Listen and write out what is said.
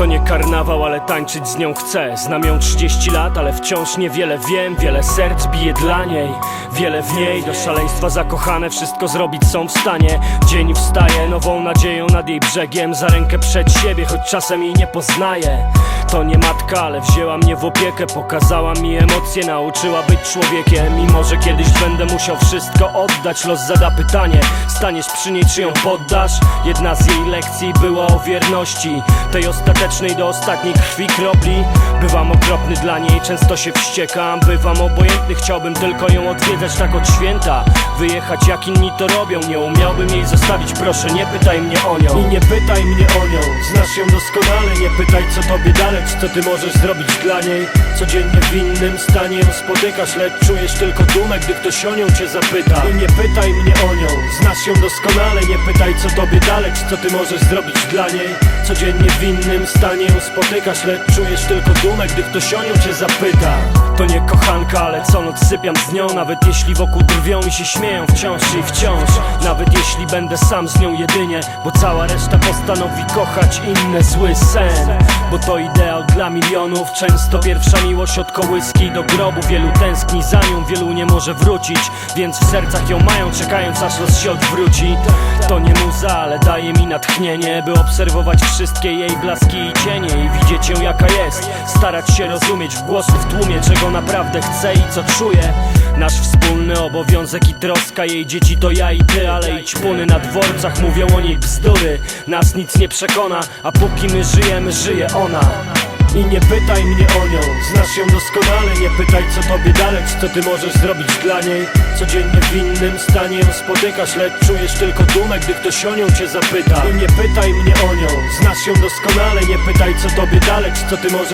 To nie karnawał, ale tańczyć z nią chcę. Znam ją 30 lat, ale wciąż niewiele wiem. Wiele serc bije dla niej Wiele w niej. Do szaleństwa zakochane Wszystko zrobić są w stanie. Dzień wstaje nową nadzieją nad jej brzegiem. Za rękę przed siebie, choć czasem jej nie poznaję To nie matka, ale wzięła mnie w opiekę Pokazała mi emocje, nauczyła być człowiekiem. I może kiedyś będę musiał wszystko oddać Los zada pytanie, staniesz przy niej czy ją poddasz? Jedna z jej lekcji była o wierności Tej ostatecznej do ostatniej krwi kropli Bywam okropny dla niej, często się wściekam. Bywam obojętny, chciałbym tylko ją odwiedzać tak od święta. Wyjechać jak inni to robią, nie umiałbym jej zostawić. Proszę nie pytaj mnie o nią. I nie pytaj mnie o nią, znasz ją doskonale Nie pytaj co tobie dalej, co ty możesz zrobić dla niej. Codziennie w innym stanie ją spotykasz Lecz czujesz tylko dumę, gdy ktoś o nią cię zapyta. I nie pytaj mnie o nią, znasz ją doskonale. Nie pytaj co tobie dalej, co ty możesz zrobić dla niej. Codziennie w innym stanie ją spotykasz Lecz czujesz tylko dumę, gdy ktoś o nią cię zapyta To nie kochanka, ale co noc sypiam z nią. Nawet jeśli wokół drwią i się śmieją wciąż i wciąż. Nawet jeśli będę sam z nią jedynie Bo cała reszta postanowi kochać inny zły sen. Bo to ideał dla milionów. Często pierwsza miłość od kołyski do grobu. Wielu tęskni za nią, wielu nie może wrócić. Więc w sercach ją mają, czekając aż los się odwróci. To nie muza, ale daje mi natchnienie By obserwować wszystkie jej blaski i cienie I widzieć ją jaka jest. Starać się rozumieć w głosu w tłumie Czego naprawdę chce i co czuje Nasz wspólny obowiązek i troska Jej dzieci to ja i ty, ale i ćpuny na dworcach Mówią o niej bzdury. Nas nic nie przekona A póki my żyjemy, żyje ona. I nie pytaj mnie o nią, znasz ją doskonale. Nie pytaj co tobie dalej, co ty możesz zrobić dla niej. Codziennie w innym stanie ją spotykasz Lecz czujesz tylko dumę, gdy ktoś o nią cię zapyta. I nie pytaj mnie o nią, znasz ją doskonale. Nie pytaj co tobie dalej, co ty możesz